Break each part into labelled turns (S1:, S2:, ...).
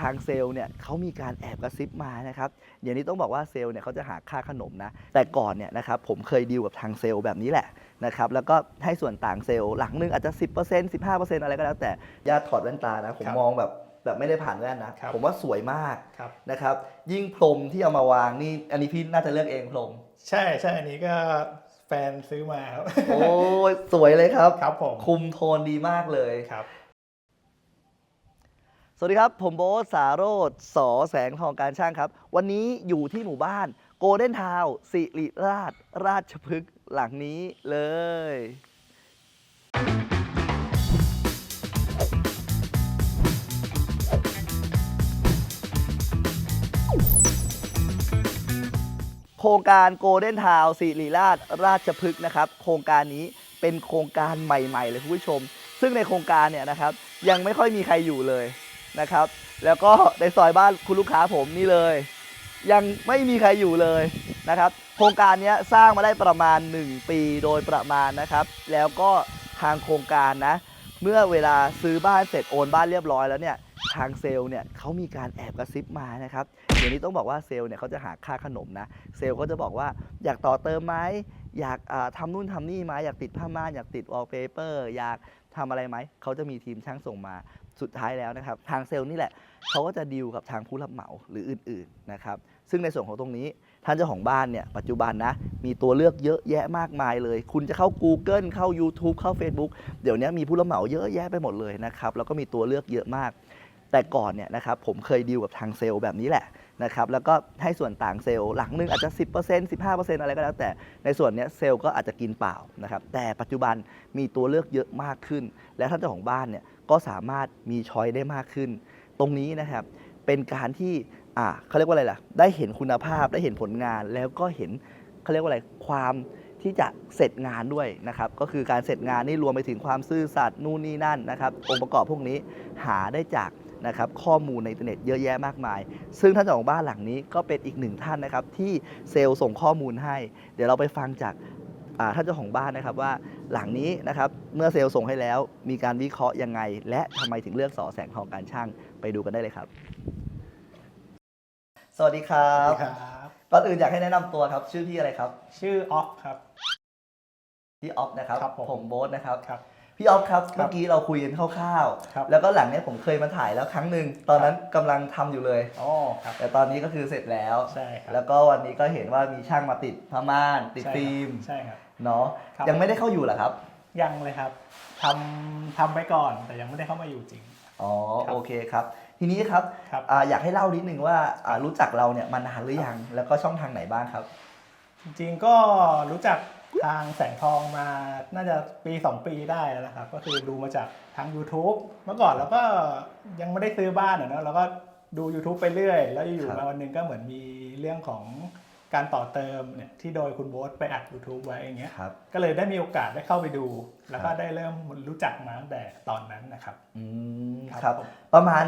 S1: ทางเซลล์เนี่ยเขามีการแอบกระซิบมานะครับเดี๋ยวนี้ต้องบอกว่าเซลล์เนี่ยเขาจะหาค่าขนมนะแต่ก่อนเนี่ยนะครับผมเคยดีลกับทางเซลล์แบบนี้แหละนะครับแล้วก็ให้ส่วนต่างเซลล์หลังนึงอาจจะ 10% 15%อะไรก็แล้วแต่ญาติถอดแว่นตานะผม
S2: ครับ
S1: มองแบบแบบไม่ได้ผ่านแว่นนะ
S2: ครับ
S1: ผมว่าสวยมาก
S2: ครับ
S1: นะครับ ยิ่งพรมที่เอามาวางนี่อันนี้พี่น่าจะเลือกเองพรม
S2: ใช่ใช่อันนี้ก็แฟนซื้อมาครับ
S1: โอ้ยสวยเลยครับ
S2: ครับผม
S1: คุมโทนดีมากเลย
S2: ครับ
S1: สวัสดีครับ ผมโบ๊ทสาโรธสอแสงทองการช่างครับ วันนี้อยู่ที่หมู่บ้านโกลเด้นทาวสิริราช ราชพฤกษ์หลังนี้เลย โครงการโกลเด้นทาวสิริราช ราชพฤกษ์นะครับ โครงการนี้เป็นโครงการใหม่ ๆ เลยคุณผู้ชม ซึ่งในโครงการเนี่ยนะครับ ยังไม่ค่อยมีใครอยู่เลย นะครับ แล้วก็ในซอยบ้านคุณลูกค้าผมนี่เลย ยังไม่มีใครอยู่เลยนะครับ โครงการนี้สร้างมาได้ประมาณ 1 ปีโดยประมาณนะครับ แล้วก็ทางโครงการนะ เมื่อเวลาซื้อบ้านเสร็จโอนบ้านเรียบร้อยแล้วเนี่ยทางเซลล์เนี่ยเขามีการแอบกระซิบมานะครับเดี๋ยวนี้ต้องบอกว่าเซลล์เนี่ยเขาจะหาค่าขนมนะ เซลล์ก็จะบอกว่าอยากต่อเติมไหมอยากอ่าทำนู่นทำนี่ไหมอยากติดผ้าม่านอยากติดวอลเปเปอร์อยากทำอะไรไหมเขาจะมีทีมช่างส่งมา สุดท้ายแล้วนะครับ ทางเซลล์นี่แหละเขาก็จะดีลกับทางผู้รับเหมาหรืออื่นๆนะครับ ซึ่งในส่วนของตรงนี้ท่านเจ้าของบ้านเนี่ยปัจจุบันนะ มีตัวเลือกเยอะแยะมากมายเลย คุณจะเข้า Google เข้า YouTube เข้า Facebook เดี๋ยวนี้มีผู้รับเหมาเยอะแยะไปหมดเลยนะครับแล้วก็มีตัวเลือกเยอะมาก แต่ก่อนเนี่ยนะครับผมเคยดีลกับทางเซลล์แบบนี้แหละนะครับแล้วก็ให้ส่วนต่างเซลล์หลังนึงอาจจะ 10% 15%อะไรก็แล้วแต่ในส่วนนี้เซลล์ก็อาจจะกินเปล่านะครับแต่ปัจจุบันมีตัวเลือกเยอะมากขึ้น และท่านเจ้าของบ้านเนี่ย ก็สามารถมีช้อยได้มากขึ้น ตรงนี้นะครับเป็นการที่อ่าเขาเรียกว่าอะไรล่ะ ได้เห็นคุณภาพได้เห็นผลงานแล้วก็เห็นเขาเรียกว่าอะไรความที่จะเสร็จงานด้วยนะครับ ก็คือการเสร็จงานนี่รวมไปถึงความซื่อสัตย์นู่นนี่นั่นนะครับองค์ประกอบพวกนี้หาได้จากนะครับข้อมูลในอินเทอร์เน็ตเยอะแยะมากมาย ซึ่งท่านเจ้าของบ้านหลังนี้ก็เป็นอีกหนึ่งท่านนะครับที่เซลล์ส่งข้อมูลให้ เดี๋ยวเราไปฟังจาก ท่านเจ้าของบ้านนะครับว่าหลังนี้นะครับเมื่อเซลล์ส่งให้แล้ว มีการวิเคราะห์ยังไง และทำไมถึงเลือกสอแสงทองการช่างไปดูกันได้เลยครับ สวัสดีครั
S2: สวั
S1: บ
S2: สดีครับ
S1: ก่อนอื่นอยากให้แนะนำตัวครับ ชื่อพี่อะไรครับ
S2: ชื่อออฟครับ
S1: พี่ออฟนะครับ
S2: ครับผม
S1: โบ๊ทนะครับ
S2: ครับ
S1: พี่ออฟครับ
S2: ครับ
S1: เมื่อกี้เราคุยกันคร่าว
S2: ครับ
S1: ๆแล้วก็หลังเนี้ยผมเคยมาถ่ายแล้วครั้งหนึ่งตอนนั้นกำลังทำอยู่เลย
S2: อ๋อครับ
S1: แต่ตอนนี้ก็คือเสร็จแล้ว
S2: ใช่ครับ
S1: แล้วก็วันนี้ก็เห็นว่ามีช่างมาติดผ้าม่านติด
S2: ใช่ครับ
S1: ฟิล์ม
S2: ใช่ครับ
S1: เนาะ
S2: ครับ
S1: ยังไม่ได้เข้าอยู่เหรอครับ
S2: ยังเลยครับทำทำไปก่อนแต่ยังไม่ได้เข้ามาอยู่จริง
S1: อ๋อ
S2: ครับ
S1: โอเคครับ ทีนี้ครับ
S2: ครับ
S1: อาอยากให้เล่านิดนึงว่าอ่ารู้จักเราเนี่ยมานานหรือยัง แล้วก็ช่องทางไหนบ้างครับ
S2: จริงๆก็รู้จัก ทางแสงทองมาน่าจะปี2ปีได้แล้วนะครับ ก็คือดูมาจากทาง YouTube เมื่อก่อนเราก็ยังไม่ได้ซื้อบ้านอะเนอะเราก็ดู YouTube ไปเรื่อย แล้วอยู่
S1: ครับ
S2: ๆมาวันหนึงก็เหมือนมีเรื่องของการต่อเติมเนี่ยที่โดยคุณโบ๊ทไปอัด YouTube ไว้อย่างเงี้ย
S1: ครับ
S2: ก็เลยได้มีโอกาสได้เข้าไปดู แล้วก็
S1: ครับ
S2: ได้เริ่มรู้จักมาตั้งแต่ตอนนั้นนะครับ
S1: อืม
S2: ครับ
S1: ครับ
S2: ผม
S1: ประมาณ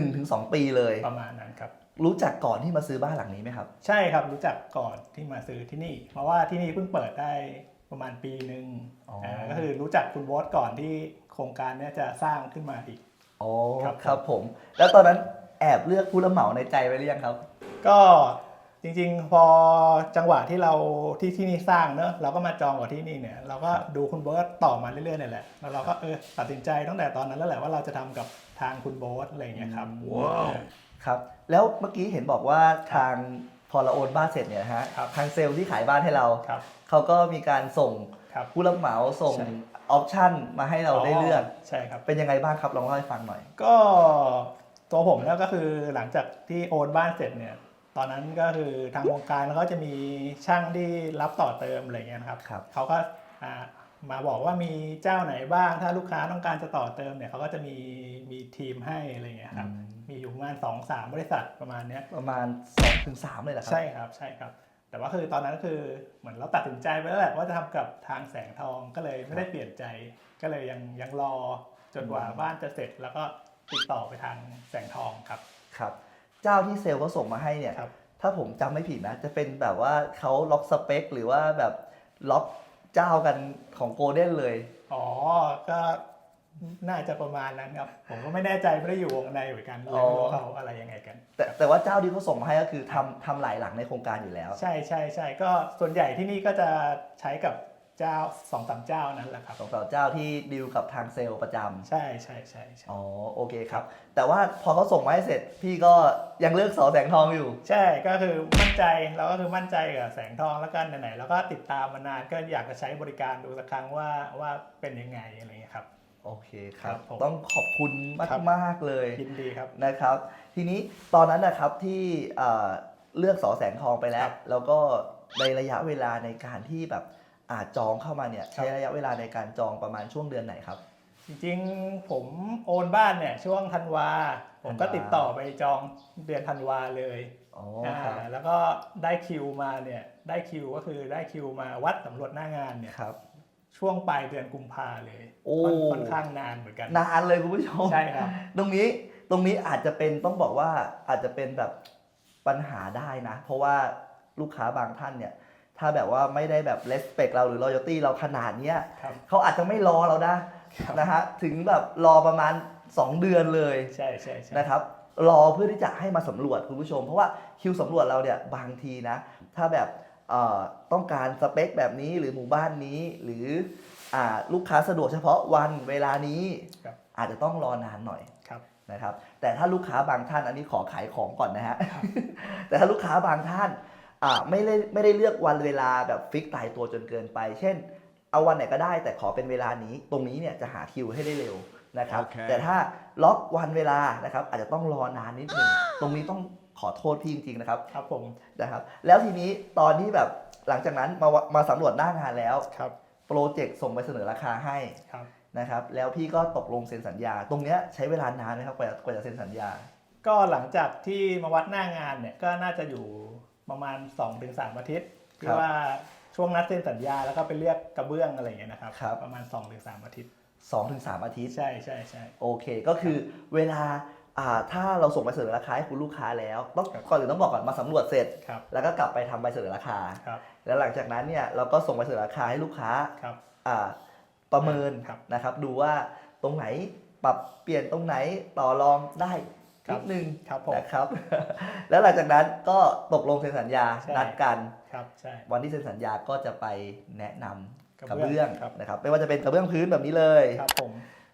S1: 1-2 ปีเลย
S2: ประมาณนั้นครับ
S1: รู้จักก่อนที่มาซื้อบ้านหลังนี้ไหมครับ
S2: ใช่ครับรู้จักก่อนที่มาซื้อที่นี่ เพราะว่าที่นี่เพิ่งเปิดได้ประมาณปีหนึ่ง
S1: อ๋ออ่า
S2: ก็คือรู้จักคุณโบ๊ทก่อนที่โครงการเนี้ยจะสร้างขึ้นมาอีก
S1: อ๋อ
S2: ครับ
S1: ครับผม แล้วตอนนั้นแอบเลือกผู้รับเหมาในใจไว้หรือยังครับ
S2: ก็จริงๆ พอจังหวะที่เราที่ที่นี่สร้างเนอะเราก็มาจองกับที่นี่เนี่ย เราก็ดูคุณโบ๊ทต่อมาเรื่อยๆเนี่ยแหละแล้วเราก็เออตัดสินใจตั้งแต่ตอนนั้นแล้วแหละว่าเราจะทำกับทางคุณโบ๊ทอะไรอย่างเงี้ยครับ
S1: ว้าว ครับ แล้วเมื่อกี้เห็นบอกว่าทางพอเราโอนบ้านเสร็จเนี่ยนะฮะ
S2: ครับ
S1: ทางเซลล์ที่ขายบ้านให้เรา
S2: ครับ
S1: เขาก็มีการส่ง
S2: ครับ
S1: ผู้รับเหมาส่ง
S2: ใช่
S1: ออปชั่นมาให้เราได้เลือก
S2: ใช่ครับ
S1: เป็นยังไงบ้างครับลองเล่าให้ฟังหน่อย
S2: ก็ตัวผมแล้วก็คือหลังจากที่โอนบ้านเสร็จเนี่ยตอนนั้นก็คือทางโครงการเขาจะมีช่างที่รับต่อเติมอะไรเงี้ยนะครับ
S1: ครับ
S2: เขาก็อ่า มาบอกว่ามีเจ้าไหนบ้าง ถ้าลูกค้าต้องการจะต่อเติมเนี่ยเขาก็จะมีมีทีมให้อะไรเงี้ยครับ
S1: อืม
S2: มีอยู่ประมาณสองสามบริษัทประมาณเนี้ย
S1: ประมาณ2-3ถึง3เลยเหรอครั
S2: ใช่ครับใช่ครับ แต่ว่าคือตอนนั้นคือเหมือนเราตัดสินใจไปแล้วแหละว่าจะทำกับทางแสงทองก็เลยไม่ได้เปลี่ยนใจก็เลยยังยังรอจนกว่าบ้านจะเสร็จแล้วก็ติดต่อไปทางแสงทองครับ
S1: ครับ เจ้าที่เซลล์เขาส่งมาให้เนี่ย
S2: ครับ
S1: ถ้าผมจำไม่ผิดนะจะเป็นแบบว่าเขาล็อกสเปค หรือว่าแบบล็อก เจ้ากันของโกลเด้นเลย
S2: อ๋อ ก็น่าจะประมาณนั้นครับ ผมก็ไม่แน่ใจไม่ได้อยู่วงในเหมือนกันเลย
S1: อ๋อ
S2: ไม่รู้เขาอะไรยังไงกัน
S1: แต่แต่ว่าเจ้าที่เขาส่งมาให้ก็คือทำทำหลายหลังในโครงการอยู่แล้ว
S2: ใช่ใช่ใช่ก็ส่วนใหญ่ที่นี่ก็จะใช้กับ เจ้าสองสามเจ้านั้นแหละครับ
S1: สองสาวเจ้าที่ดีลกับทางเซลล์ประจำ
S2: ใช่ใช่ใช่ใช่
S1: อ๋อโอเคครับ แต่ว่าพอเขาส่งมาให้เสร็จพี่ก็ยังเลือกสอแสงทองอยู่
S2: ใช่ก็คือมั่นใจเราก็คือมั่นใจกับแสงทองแล้วกันไหนๆแล้วก็ติดตามมานานก็อยากจะใช้บริการดูสักครั้งว่าว่าเป็นยังไงอะไรอย่างเงี้ยครับ
S1: โอเคครับ
S2: ครับผม
S1: ต้องขอบคุณมาก
S2: ครับ
S1: มากๆเลย
S2: ยินดีครับ
S1: นะครับ ทีนี้ตอนนั้นนะครับที่เอ่อเลือกสอแสงทองไปแล้
S2: คว รับ
S1: แล้วก็ในระยะเวลาในการที่แบบ อาจจองเข้ามาเนี่ย
S2: ครับ
S1: ใช้ระยะเวลาในการจองประมาณช่วงเดือนไหนครับ
S2: จริงๆผมโอนบ้านเนี่ยช่วงธันวา ผมก็
S1: ธันวา
S2: ติดต่อไปจองเดือนธันวาเลย
S1: อ๋อ
S2: อ่า
S1: ครับ
S2: แล้วก็ได้คิวมาเนี่ยได้คิวก็คือได้คิวมาวัดสำรวจหน้างานเนี่ย
S1: ครับ
S2: ช่วงปลายเดือนกุมภาเลย
S1: โอ้
S2: ค่อนค่อนข้างนานเหมือนกัน
S1: นานเลยคุณผู้ชม
S2: ใช่ครับ
S1: ตรงนี้ตรงนี้อาจจะเป็นต้องบอกว่าอาจจะเป็นแบบปัญหาได้นะ เพราะว่าลูกค้าบางท่านเนี่ย ถ้าแบบว่าไม่ได้แบบ respect เราหรือ loyalty เราขนาดเนี้ย
S2: ครับ
S1: เขาอาจจะไม่รอเรานะครับนะฮะถึงแบบรอประมาณ 2 เดือนเลย
S2: ใช่ใช่ใช่
S1: นะครับรอเพื่อที่จะให้มาสำรวจคุณผู้ชม เพราะว่าคิวสำรวจเราเนี่ยบางทีนะ ถ้าแบบเอ่อต้องการสเปคแบบนี้หรือหมู่บ้านนี้ หรืออ่าลูกค้าสะดวกเฉพาะวันเวลานี้
S2: ครับ
S1: อาจจะต้องรอนานหน่อย
S2: ครับ
S1: นะครับ แต่ถ้าลูกค้าบางท่านอันนี้ขอขายของก่อนนะฮะแต่ถ้าลูกค้าบางท่านอ่า ไม่ได้ไม่ได้เลือกวันเวลาแบบฟิกตายตัวจนเกินไป เช่น เอาวันไหนก็ได้แต่ขอเป็นเวลานี้ ตรงนี้เนี่ยจะหาคิวให้ได้เร็วนะครับ
S3: โอเค
S1: แต่ถ้าล็อกวันเวลานะครับอาจจะต้องรอนานนิดนึงตรงนี้ต้องขอโทษพี่จริงๆนะครับ
S2: ครับผม
S1: นะครับแล้วทีนี้ตอนที่แบบหลังจากนั้นมามาสำรวจหน้างานแล้ว
S2: ครับ
S1: โปรเจกต์ส่งไปเสนอราคาให้
S2: ครับ
S1: นะครับแล้วพี่ก็ตกลงเซ็นสัญญา ตรงเนี้ยใช้เวลานานไหมครับกว่ากว่าจะเซ็นสัญญา
S2: ก็หลังจากที่มาวัดหน้างานเนี่ยก็น่าจะอยู่ ประมาณ 2-3 อาทิตย์
S1: ค
S2: ที่
S1: รับ
S2: ว่าช่วงนัดเซ็นสัญญาแล้วก็ไปเรียกกระเบื้องอะไรอย่างเงี้ยนะครับ
S1: ครับ
S2: ประมาณ 2-3 อาทิตย์
S1: 2-3อาทิตย์
S2: ใช่ใช่ใช่
S1: โอเค ก็คือเวลาอ่าถ้าเราส่งใบเสนอราคาให้คุณลูกค้าแล้วต้อง
S2: ครับ
S1: ก่อนอื่นต้องบอกก่อนมาสำรวจเสร็จ
S2: ครับ
S1: แล้วก็กลับไปทำใบเสนอราคา
S2: ครับ
S1: แล้วหลังจากนั้นเนี่ยเราก็ส่งใบเสนอราคาให้ลูกค้า
S2: ครับ
S1: อ่าประเมิน
S2: ครับ
S1: นะครับ ดูว่าตรงไหนปรับเปลี่ยนตรงไหนต่อรองได้
S2: ครั
S1: นิ
S2: บ
S1: ดนึง
S2: ครับผม
S1: นะครับ แล้วหลังจากนั้นก็ตกลงเซ็นสัญญา
S2: ใช่
S1: นัดกัน
S2: ครับใช่
S1: วันที่เซ็นสัญญาก็จะไปแนะนำ
S2: กระ
S1: กระ
S2: เบื้
S1: เบื้อ
S2: องงครับ
S1: นะครับไม่ว่าจะเป็นกระเบื้องพื้นแบบนี้เลย
S2: ครับผม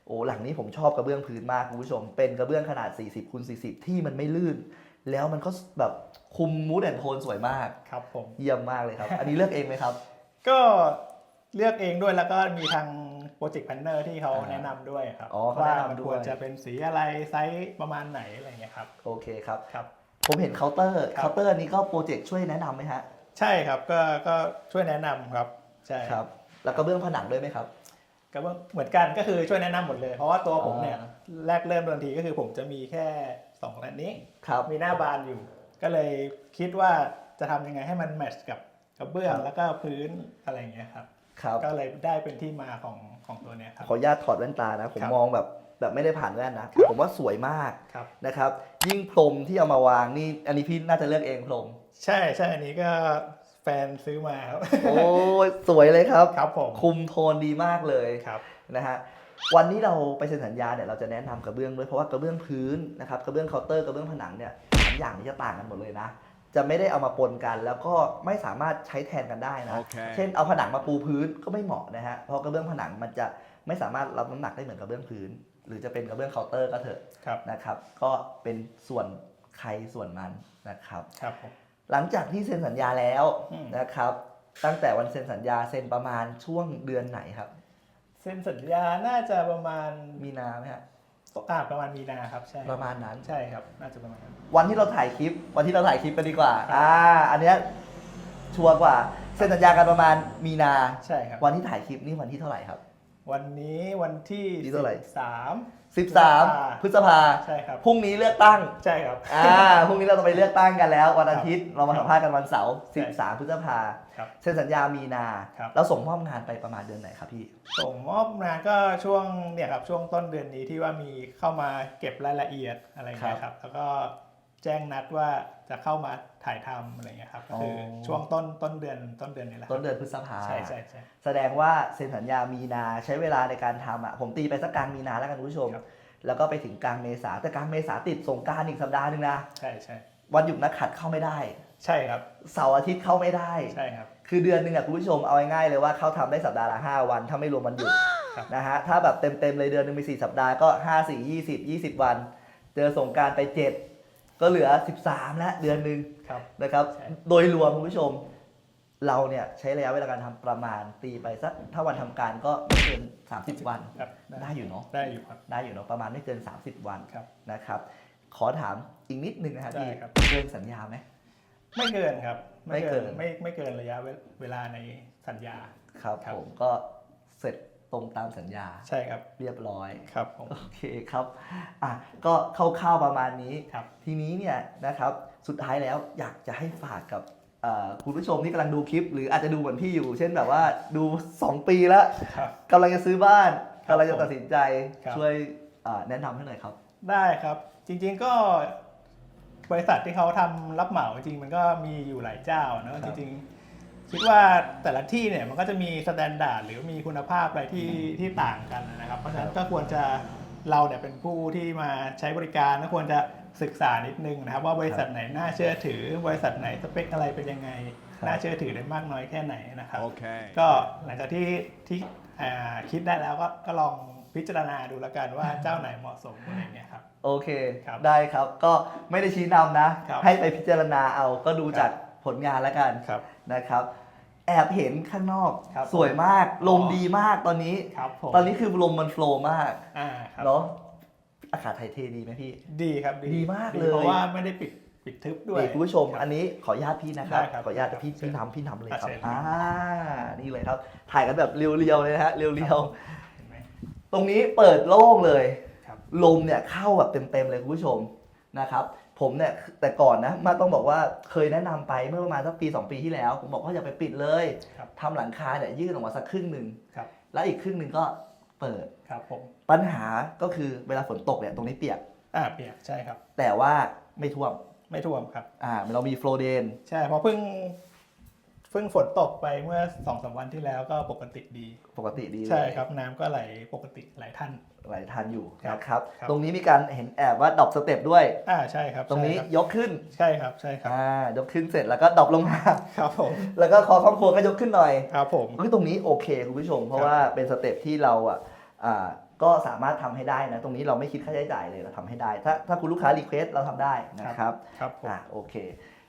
S1: โอ้หลังนี้ผมชอบกระเบื้องพื้นมากคุณผู้ชม เป็นกระเบื้องขนาด 40คูณ40 ที่มันไม่ลื่น แล้วมันก็แบบคุมมูดแอนโทนสวยมาก
S2: ครับผม
S1: เยี่ยมมากเลยครับ อันนี้เลือกเองไหมครับ
S2: ก็เลือกเองด้วยแล้วก็มีทาง โปรเจกต์แพนเนอร์ที่เขา
S1: อ่า
S2: แนะนำด้วยครับ
S1: อ๋อเขา
S2: ว่า
S1: แนะนำ
S2: มัน
S1: ด้วย
S2: ควรจะเป็นสีอะไรไซส์ประมาณไหนอะไรอย่างเงี้ยครับ
S1: โอเคครับ
S2: ครับ
S1: ผมเห็นเคาน์เตอร์
S2: ครับ
S1: เคาน์เตอร์นี้ก็โปรเจกต์ช่วยแนะนำไหมฮะ
S2: ใช่ครับก็ก็ช่วยแนะนำครับใช่
S1: ครับ แล้วกระเบื้องผนังด้วยไหมครับ
S2: ก็เหมือนกันก็คือช่วยแนะนำหมดเลย เพราะว่าตัวผมเนี่ย
S1: อ่า
S2: แรกเริ่มเดิมทีก็คือผมจะมีแค่สองอันนี้
S1: ครับ
S2: มีหน้าบานอยู่ ก็เลยคิดว่าจะทำยังไงให้มันแมทช์กับกระเบื้อง
S1: ครับ
S2: แล้วก็พื้นอะไรอย่างเงี้ยครับ
S1: ครับ
S2: ก็เลยได้เป็นที่มาของ ของตัวเนี้ยครับ
S1: ขออนุญาตถอดแว่นตานะ ผม
S2: ครับ
S1: มองแบบแบบไม่ได้ผ่านแว่นนะผมว่าสวยมาก
S2: ครับ
S1: นะครับ ยิ่งพรมที่เอามาวางนี่อันนี้พี่น่าจะเลือกเองพรม
S2: ใช่ใช่อันนี้ก็แฟนซื้อมาครับ
S1: โอ้ยสวยเลยครับ
S2: ครับผม
S1: คุมโทนดีมากเลย
S2: ครับ
S1: นะฮะวันนี้เราไปเซ็นสัญญาเนี่ยเราจะแนะนำกระเบื้องด้วยเพราะว่ากระเบื้องพื้นนะครับกระเบื้องเคาน์เตอร์กระเบื้องผนังเนี่ยสามอย่างนี้จะต่างกันหมดเลยนะ จะไม่ได้เอามาปนกัน แล้วก็ไม่สามารถใช้แทนกันได้นะ
S3: โอเค
S1: เช่นเอาผนังมาปูพื้นก็ไม่เหมาะนะฮะ เพราะกระเบื้องผนังมันจะไม่สามารถรับน้ำหนักได้เหมือนกระเบื้องพื้น หรือจะเป็นกระเบื้องเคาน์เตอร์ก็เถอะ
S2: ครับ
S1: นะครับ ก็เป็นส่วนใครส่วนมันนะครับ
S2: ครับผม
S1: หลังจากที่เซ็นสัญญาแล้ว
S2: อืม
S1: นะครับ ตั้งแต่วันเซ็นสัญญาเซ็นประมาณช่วงเดือนไหนครับ
S2: เซ็นสัญญาน่าจะประมาณ
S1: มีนาไหมฮะ
S2: อ่าประมาณมีนาครับใช่
S1: ประมาณนั้น
S2: ใช่ครับ น่าจะประมาณนั้น
S1: วันที่เราถ่ายคลิป วันที่เราถ่ายคลิปกันดีกว่า
S2: ครับ
S1: อ่า อันเนี้ยชัวร์กว่า เซ็นสัญญากันประมาณมีนา
S2: ใช่ครับ
S1: วันที่ถ่ายคลิปนี่วันที่เท่าไหร่ครับ
S2: วันนี้วันที่
S1: ที่เท่าไหร่
S2: สาม
S1: 13 พฤษภา
S2: ใช่ครับ
S1: พรุ่งนี้เลือกตั้ง
S2: ใช่ครับ
S1: อ่า พรุ่งนี้เราจะไปเลือกตั้งกันแล้ว วันอาทิตย์เรามาสัมภาษณ์กันวันเสาร์
S2: ใช่
S1: 13 พฤษภา
S2: ครับ
S1: เซ็นสัญญามีนา
S2: ครับ
S1: เราส่งมอบงานไปประมาณเดือนไหนครับพี่
S2: ส่งมอบงานก็ช่วงเนี่ยครับช่วงต้นเดือนนี้ที่ว่ามีเข้ามาเก็บรายละเอียดอะไรอย่างเงี้ยครับ แล้วก็ แจ้งนัดว่าจะเข้ามาถ่ายทำอะไรเงี้ยครับก็คืออ
S1: อ
S2: ช่วงต้นต้นเดือนต้นเดือนนี้แหละครับ
S1: ต้นเดือนพฤษภา
S2: ใช่ใช่ใช่
S1: แสดงว่าเซ็นสัญญามีนาใช้เวลาในการทำอะผมตีไปสักกลางมีนาแล้วกันคุณผู้ชม
S2: ครับ
S1: แล้วก็ไปถึงกลางเมษาแต่กลางเมษาติดสงกรารอีกสัปดาห์หนึ่งนะ
S2: ใช่ใช่
S1: วันหยุดนักขัดเข้าไม่ได้
S2: ใช่ครับ
S1: เสาร์อาทิตย์เข้าไม่ได้
S2: ใช่ครับ
S1: คือเดือนหนึ่งอะคุณผู้ชมเอาง่ายๆเลยว่าเขาทำได้สัปดาห์ละ 5 วันถ้าไม่รวมวันหยุด
S2: ครับ
S1: นะฮะถ้าแบบเต็มๆเลยเดือนหนึ่งมี 4 สัปดาห์ก็ 5 4 20 20 วัน เจอสงกรารไป 7 ก็เหลือ 13แล้วเดือนหนึ่ง
S2: ครับ
S1: นะครับ
S2: ใช่
S1: โดยรวมคุณผู้ชม เราเนี่ยใช้ระยะเวลาการทำประมาณตีไปสักถ้าวันทำการก็ไม่เกิน 30 วัน
S2: ครับ
S1: ได้อยู่เนาะ
S2: ได้อยู่ครับ
S1: ได้อยู่เนาะประมาณไม่เกิน 30 วัน
S2: ครับ
S1: นะครับ ขอถามอีกนิดนึงนะครับ
S2: ได้
S1: พี่
S2: ครับ
S1: เกินสัญญาไหม
S2: ไม่เกินครับ
S1: ไม่เกิน
S2: ไม่ไม่เกินระยะเวเวลาในสัญญา
S1: ครับ
S2: ครับ
S1: ผมก็เสร็จ ตรงตามสัญญา
S2: ใช่ครับ
S1: เรียบร้อย
S2: ครับผม
S1: โอเคครับอะก็คร่าวๆประมาณนี้
S2: ครับ
S1: ทีนี้เนี่ยนะครับสุดท้ายแล้วอยากจะให้ฝากกับเอ่อคุณผู้ชมที่กำลังดูคลิป หรืออาจจะดูเหมือนพี่อยู่ เช่นแบบว่าดู 2 ปีแล้ว
S2: ครับ
S1: กำลังจะซื้อบ้าน
S2: ครับ
S1: กำลังจะตัดสินใจ
S2: ครับ
S1: ช่วยอ่าแนะนำให้หน่อยครับ
S2: ได้ครับจริงๆก็บริษัทที่เขาทำรับเหมาจริงๆมันก็มีอยู่หลายเจ้าเน
S1: ครั
S2: อะ
S1: บ
S2: จริงๆ คิดว่าแต่ละที่เนี่ยมันก็จะมีสแตนดาร์ดหรือมีคุณภาพอะไรที่ที่ต่างกันนะครับ เพราะฉะนั้นก็ควรจะเราเนี่ยเป็นผู้ที่มาใช้บริการก็ควรจะศึกษานิดนึงนะครับ ว่าบริษัทไหนน่าเชื่อถือ บริษัทไหนสเปคอะไรเป็นยังไง
S1: ครับ
S2: น่าเชื่อถือได้มากน้อยแค่ไหนนะครับ
S3: Okay.
S2: ก็หลังจากที่ที่อ่าคิดได้แล้วก็ก็ลองพิจารณาดูแล้วกันว่าเจ้าไหนเหมาะสมอะไรอย่างเงี้ยครับ
S1: โอเค
S2: ครับ
S1: ได้ครับ ก็ไม่ได้ชี้นำนะ
S2: ครับ
S1: ให้ไปพิจารณาเอาก็ดู
S2: ครับ
S1: จากผ ลงานแล้วกัน
S2: ครับ
S1: นะครับ แอบเห็นข้างนอก
S2: ครับ
S1: สวยมากลม
S2: อ๋อ
S1: ดีมากตอนนี้
S2: ครับผม
S1: ตอนนี้คือลมมันโฟลว์มาก
S2: อ่าครับ
S1: เนาะอากาศไทยเทดีไหมพี่
S2: ดีครับ
S1: ดีมากเลย
S2: เพราะว่าไม่ได้ปิดปิดทึบด้วย
S1: นี่คุณผู้ชม อันนี้ขออนุญาตพี่นะครับ
S2: ได้ครับ
S1: ขออนุญาต
S2: ครับ
S1: พี่
S2: เชิญ
S1: พี่ทำพี่ทำเลยครับ
S2: อะเชิญ
S1: อ่านี่เลยครับ ถ่ายกันแบบเรียวๆเลยนะฮะเรียว
S2: เห็นไหม
S1: ๆตรงนี้เปิดโล่งเลย
S2: ครับ
S1: ลมเนี่ยเข้าแบบเต็มๆเลยคุณผู้ชมนะครับ ผมเนี่ยแต่ก่อนนะมาต้องบอกว่าเคยแนะนำไปเมื่อประมาณสักปี 2 ปีที่แล้ว ผมบอกว่าอย่าไปปิดเลย
S2: ครับ
S1: ทำหลังคาเนี่ยยื่นออกมาสักครึ่งหนึ่ง
S2: ครับ
S1: แล้วอีกครึ่งหนึ่งก็เปิด
S2: ครับผม
S1: ปัญหาก็คือเวลาฝนตกเนี่ยตรงนี้เปียก
S2: อ่าเปียกใช่ครับ
S1: แต่ว่าไม่ท่วม
S2: ไม่ท่วมครับ
S1: อ่าเรามีโฟลเดน
S2: ใช่เพราะเพิ่ง เพิ่งฝนตกไปเมื่อสองสามวันที่แล้วก็ปกติดี
S1: ปกติดีเลย
S2: ใช่ครับ น้ำก็ไหลปกติไหลท่าน
S1: หลายทันอยู่
S2: ครับ
S1: นะครับ
S2: ครับ
S1: ตรงนี้มีการเห็นแอบว่าดรอปสเต็ปด้วย
S2: อ่าใช่ครับ
S1: ตรงนี้
S2: ใช่คบ
S1: ยกขึ้น
S2: ใช่ครับใช่ครับ
S1: อ่ายกขึ้นเสร็จแล้วก็ดรอปลงมา
S2: ครับผม
S1: แล้วก็คอครอบครัวก็ยกขึ้นหน่อย
S2: ครับผม
S1: เฮ้ยตรงนี้โอเคคุณผู้ชม เพราะ
S2: ครับ
S1: ว่าเป็นสเต็ปที่เราอะอ่าก็สามารถทำให้ได้นะ ตรงนี้เราไม่คิดค่าใช้จ่ายเลยเราทำให้ได้ ถ้าถ้าคุณลูกค้ารีเควสเราทำได้นะครับ
S2: ครับผม
S1: อ่าโอเค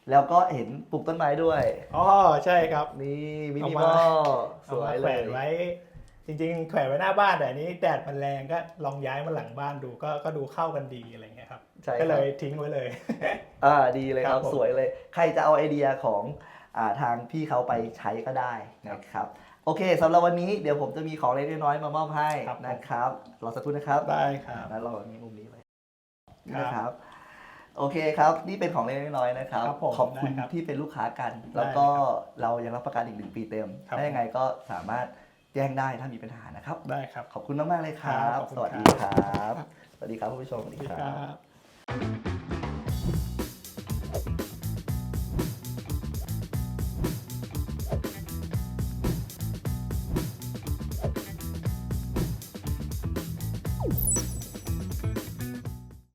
S1: แล้วก็เห็นปลูกต้นไม้ด้วย
S2: อ๋อใช่ครับ
S1: นี่มินิ
S2: เอา
S1: ม
S2: มา
S1: อลส
S2: เอา
S1: ว
S2: มายแข
S1: เล
S2: วยนไว้ จริงๆ แขวนไว้หน้าบ้านแต่อันนี้แดดมันแรงก็ลองย้ายมาหลังบ้านดูก็ก็ดูเข้ากันดีอะไรเงี้ยครับ
S1: ใช่
S2: ก็
S1: ค
S2: เล
S1: รับ
S2: ยทิ้งไว้เลย
S1: อ่าดีเลยค
S2: ครั
S1: รับบ
S2: ผม
S1: สวยเลย ใครจะเอาไอเดียของอ่าทางพี่เขาไปใช้ก็ได้นะครับ โอเคสำหรับวันนี้เดี๋ยวผมจะมีของเล็กๆน้อยๆมามอบให้
S2: ครับผม
S1: นะครับรอสักครู่นะครับ
S2: ได้ครับ
S1: แล้วเรามีมุมนี้ไว้
S2: ครับ
S1: นะครับ โอเคครับ นี่เป็นของเล็กๆน้อยๆนะครับ
S2: ครับผม
S1: ขอบคุณ
S2: ได้ครับ
S1: ที่เป็นลูกค้ากัน
S2: ได้
S1: แล้วก็
S2: ครับ
S1: เรายังรับประกันอีกหนึ่งปีเต็ม
S2: ครับ
S1: ถ้ายังไงก็สามารถแจ้งได้ถ้ามีปัญหานะครับ
S2: ได้ครับ
S1: ขอบคุณมาก ๆ เลยครั
S2: ครับบ ขอบคุณ
S1: สวัสดี
S2: ครับ
S1: ครับสวัสดีครับคุณผู้ชมสวัส
S2: ส
S1: ดี
S2: วัสดี
S1: ค
S2: ค
S1: รั
S2: รับบ